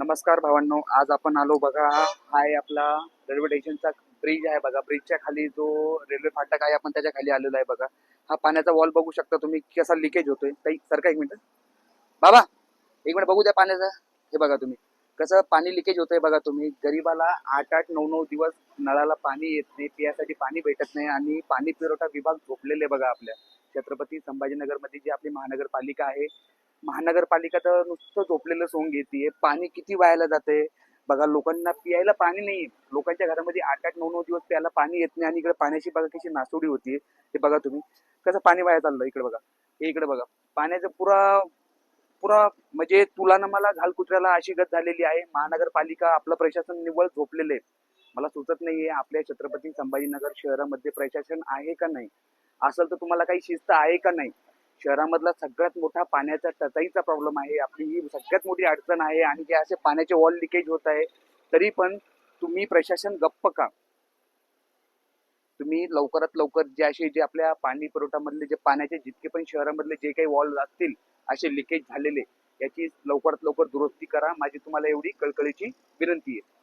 नमस्कार भावांनो आज आपण आलो बघा हा आहे आपला रेल्वे स्टेशनचा ब्रिज आहे बघा. ब्रिजच्या खाली जो रेल्वे फाटक आहे आपण त्याच्याखाली आलेलो आहे बघा. हा पाण्याचा वॉल बघू शकता तुम्ही कसा लिकेज होतोय. काही सरका एक मिनिट. बाबा एक मिनिट बघू द्या पाण्याचा. हे बघा तुम्ही. कसं पाणी लिकेज होतंय बघा तुम्ही. गरीबाला आठ आठ नऊ नऊ दिवस नळाला पाणी येत नाही पियासाठी पाणी भेटत नाही आणि पाणी पुरवठा विभाग झोपलेले बघा आपल्या. छत्रपती संभाजीनगरमध्ये जी आपली महानगरपालिका आहे महानगरपालिका तर नुसतं झोपलेलं सोंग घेते पाणी किती व्हायला जाते बघा लोकांना पियायला पाणी नाही लोकांच्या घरामध्ये आठ आठ नऊ नऊ दिवस प्यायला पाणी येत नाही आणि इकडे पाण्याची बघा कशी नासोडी होती हे बघा तुम्ही. कसं पाणी वाया चाललं? इकडे बघा. हे इकडे बघा. पाण्याचं पुरा पुरा म्हणजे तुला ना मला घाल कुत्र्याला अशी गत झालेली आहे. महानगरपालिका आपलं प्रशासन निव्वळ झोपलेलं आहे. मला सुचत नाहीये आपल्या छत्रपती संभाजीनगर शहरामध्ये प्रशासन आहे का नाही? असेल तर तुम्हाला काही शिस्त आहे का नाही? शहरामधला सगळ्यात मोठा पाण्याचा टचाईचा प्रॉब्लेम आहे. आपली ही सगळ्यात मोठी अडचण आहे आणि जे असे पाण्याचे वॉल लिकेज होत आहे तरी पण तुम्ही प्रशासन गप्प का? तुम्ही लवकरात लवकर जे असे जे आपल्या पाणी पुरवठामधले जे पाण्याचे जितके पण शहरामधले जे काही वॉल असतील असे लिकेज झालेले याची लवकरात लवकर दुरुस्ती करा. माझी तुम्हाला एवढी कळकळीची विनंती आहे.